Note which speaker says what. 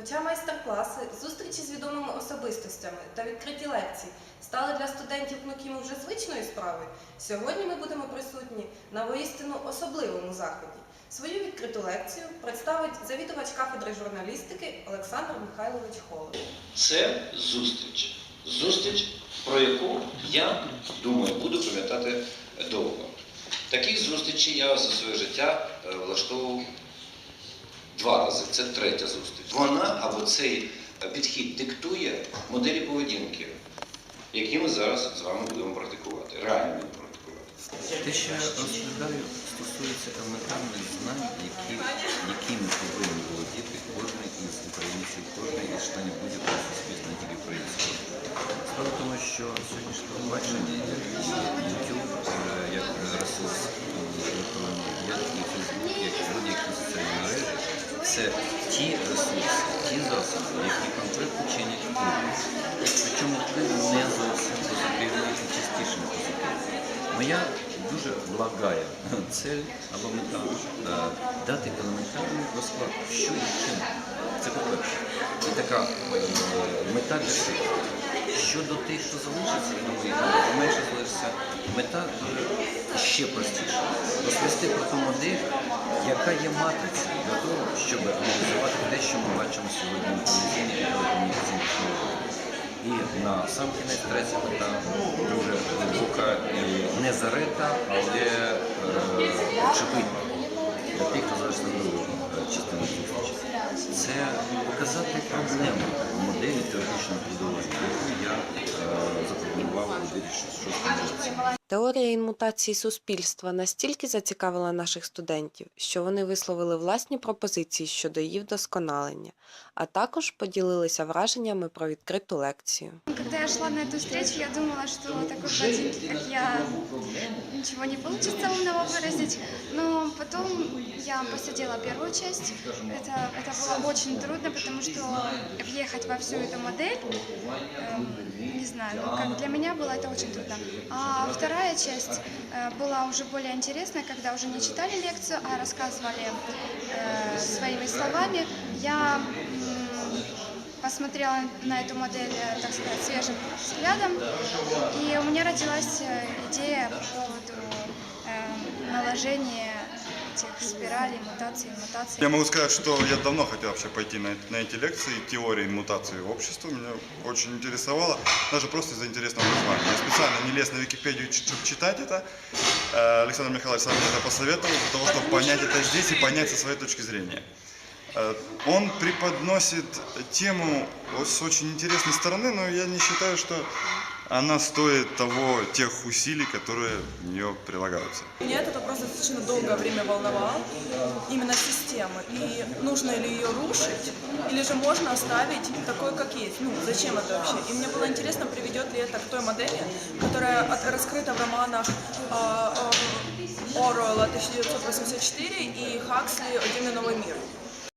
Speaker 1: Хоча майстер-класи, зустрічі з відомими особистостями та відкриті лекції стали для студентів внуків вже звичною справою, сьогодні ми будемо присутні на воістину особливому заході. Свою відкриту лекцію представить завідувач кафедри журналістики Олександр Михайлович Холод.
Speaker 2: Це зустріч. Зустріч, про яку я думаю, буду пам'ятати довго. Таких зустрічей я за своє життя е, влаштовував два рази. Це третя зустріч. Вона або цей е, підхід диктує моделі поведінки, які ми зараз з вами будемо практикувати. Реально будемо практикувати.
Speaker 3: Те, що я розповідаю, стосується елементарних знань, які, якими повинні володіти кожен із українців, кожен із членів будь-якого суспільства, не тільки українського. Справа в тому, що сьогоднішнє і YouTube, е, як ресурс як і Facebook, це ті ресурси, ті засоби, які конкретно чинять вплив. Причому вплив не зовсім позитивний і частіше позитивний. Моя дуже благая цель або мета е, дати елементарний розклад, що і чим. Це по-перше. І така е, мета для всіх. Щодо тих, що залишиться, я менше залишиться, мета ще простіша. Розповісти про ту модель, яка є матрицею для того, щоб аналізувати те, що ми бачимо сьогодні на телевізійній і на сам кінець третя мета дуже глибока і не зарита, але е, очевидна для тих, хто зараз на другу частину зустрічі. Це показати проблему моделі теоретичного будування, яку я е, запропонував у 2006 році.
Speaker 1: Теорія інмутації суспільства настільки зацікавила наших студентів, що вони висловили власні пропозиції щодо її вдосконалення, а також поділилися враженнями про відкриту лекцію.
Speaker 4: Когда я шла на эту встречу, я думала, что такой блондинке, как я, ничего не получится умного выразить. Но потом я посидела первую часть. Это, это было очень трудно, потому что въехать во всю эту модель, эм, не знаю, ну, как для меня было это очень трудно. А вторая часть э, была уже более интересная, когда уже не читали лекцию, а рассказывали э, своими словами. Я посмотрела на эту модель, э, так сказать, свежим взглядом, и у меня родилась идея по поводу наложения этих спиралей, мутаций, мутаций.
Speaker 5: Я могу сказать, что я давно хотел вообще пойти на, на эти лекции. Теория мутации в общество меня очень интересовала, даже просто из-за интересного названия. Я специально не лез на Википедию, чтобы читать это. Э, Александр Михайлович сам мне это посоветовал, для того, чтобы понять это здесь и понять со своей точки зрения. Э, Он преподносит тему с очень интересной стороны, но я не считаю, что она стоит того, тех усилий, которые в нее прилагаются.
Speaker 6: Меня этот вопрос достаточно долгое время волновал, именно система. И нужно ли ее рушить, или же можно оставить такой, как есть. Ну, зачем это вообще? И мне было интересно, приведет ли это к той модели, которая от- раскрыта в романах а, а, Оруэлла 1984 и Хаксли «Один новый мир».